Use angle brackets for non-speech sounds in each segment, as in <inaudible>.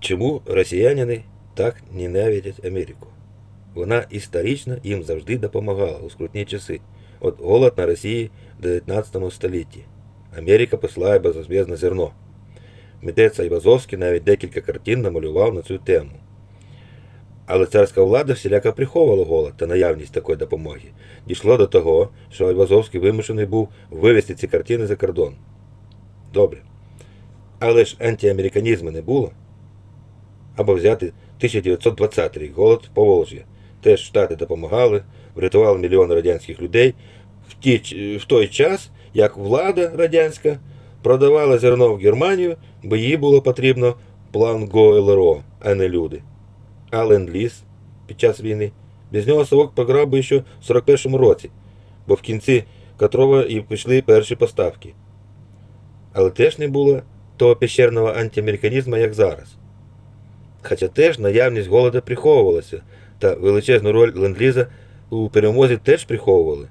Чому росіяни так ненавидять Америку? Вона історично їм завжди допомагала у скрутні часи. От голод на Росії в 19 столітті. Америка посилає безвозмездне зерно. Митець Айвазовський навіть декілька картин намалював на цю тему. Але царська влада всіляко приховувала голод та наявність такої допомоги. Дійшло до того, що Айвазовський вимушений був вивезти ці картини за кордон. Добре. Але ж антиамериканізму не було. Або взяти 1920 рік голод в Поволжя. Теж Штати допомагали, врятували мільйони радянських людей в, ті, в той час, як влада радянська продавала зерно в Германію, бо їй було потрібно план ГО-ЛРО, а не люди. А ленд-ліз під час війни. Без нього совок пограв би ще в 41-му році, бо в кінці котрого і пішли перші поставки. Але теж не було того пещерного антиамериканізму, як зараз. Хоча теж наявність голода приховувалася, та величезну роль ленд-ліза у перемозі теж приховували.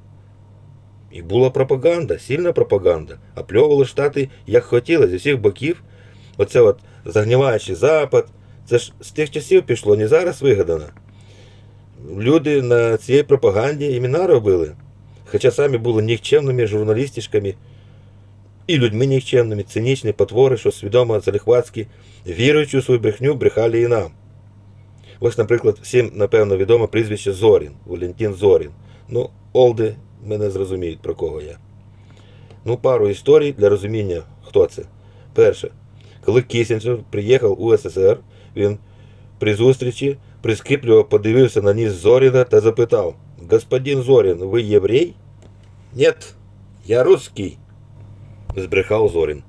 І була пропаганда, сильна пропаганда. Опльовували штати як хотіли з усіх боків. Оце от загніваючий Запад. Це ж з тих часів пішло, не зараз вигадано. Люди на цій пропаганді імена робили. Хоча самі були нікчемними журналістичками і людьми нікчемними, цинічні потвори, що свідомо залихватські, віруючи у свою брехню, брехали і нам. Ось, наприклад, всім, напевно, відомо прізвище Зорін, Валентин Зорін. Ну, Олди мене зрозуміють, про кого я. Ну, пару історій для розуміння, хто це. Перше. Коли Кісінджер приїхав у СССР, він при зустрічі прискіпливо подивився на ніс Зоріна та запитав: Господин Зорін, ви єврей? Нет, я русский, збрехав Зорін.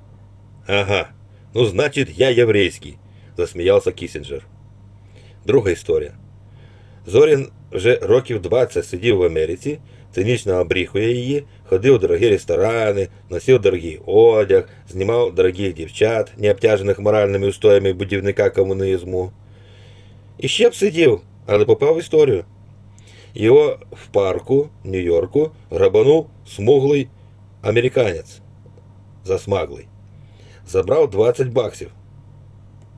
Ага, ну значить, я єврейський, засміявся Кісінджер. Друга історія. Зорін вже років 20 сидів в Америці, цинічно обріхує її, ходив у дорогі ресторани, носив дорогий одяг, знімав дорогих дівчат, не обтяжених моральними устоями будівника комунізму. І ще б сидів, але попав в історію. Його в парку Нью-Йорку грабанув смуглий американець засмаглий. Забрав 20 баксів.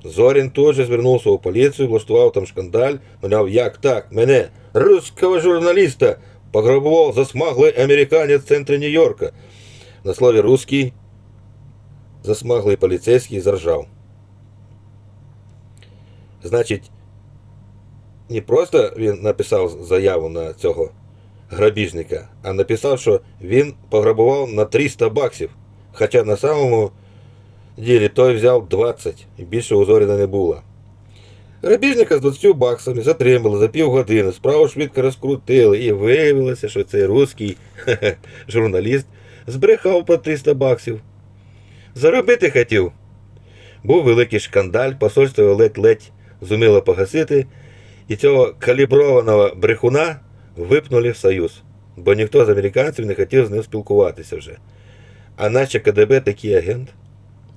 Зорін тут же звернувся у поліцію, влаштував там шкандаль, мовляв, як так, мене, русского журналіста, пограбував засмаглий американець в центрі Нью-Йорка. На слові русський засмаглий поліцейський заржав. Значить, не просто він написав заяву на цього грабіжника, а написав, що він пограбував на 300 баксів. Хоча на самому ділі той взяв 20 і більше у Зоріна не було. Грабіжника з 20 баксами затримали за півгодини, справу швидко розкрутили, і виявилося, що цей русський <laughs> журналіст збрехав по 300 баксів. Заробити хотів. Був великий шкандаль, посольство ледь-ледь зуміло погасити, і цього каліброваного брехуна випнули в Союз, бо ніхто з американців не хотів з ним спілкуватися вже. А наче КДБ такий агент.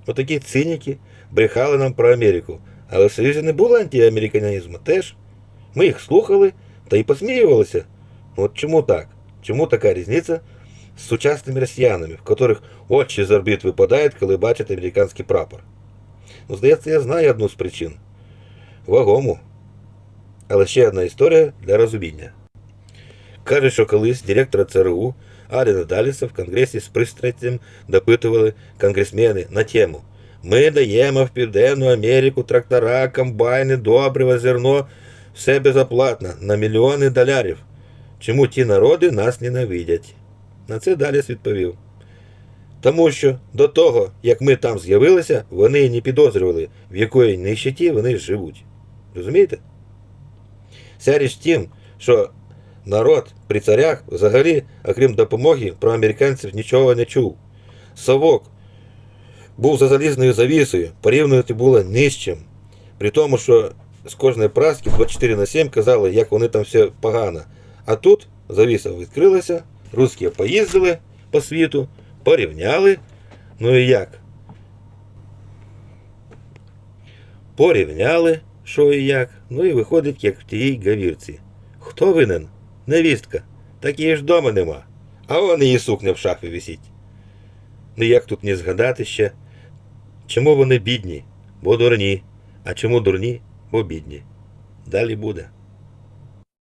Отакі циніки брехали нам про Америку. Але в Союзі не було антиамериканізму теж. Ми їх слухали та й посміювалися. От чому так? Чому така різниця з сучасними росіянами, в котрих очі з орбіт випадають, коли бачать американський прапор? Ну, здається, я знаю одну з причин. Вагому. Але ще одна історія для розуміння. Каже, що колись директора ЦРУ Аліна Даліса в Конгресі з пристрастям допитували конгресмени на тему Ми даємо в Південну Америку трактора, комбайни, добрива, зерно, все безоплатно, на мільйони долярів. Чому ті народи нас ненавидять? На це Даліс відповів. Тому що до того, як ми там з'явилися, вони не підозрювали, в якої нищеті вони живуть. Розумієте? Вся річ тім, що народ при царях взагалі, окрім допомоги, про американців нічого не чув. Совок був за залізною завісою, порівнювати було ні з чим. При тому, що з кожної праски 24 на 7 казали, як вони там все погано. А тут завіса відкрилася, русські поїздили по світу, порівняли. Ну і як? Порівняли, що і як, ну і виходить, як в тій гавірці. Хто винен? Невістка. такі ж дома нема. А вон її сукня в шафі висить. Ну як тут не згадати ще? Чому вони бідні? Бо дурні. А чому дурні? Бо бідні. Далі буде.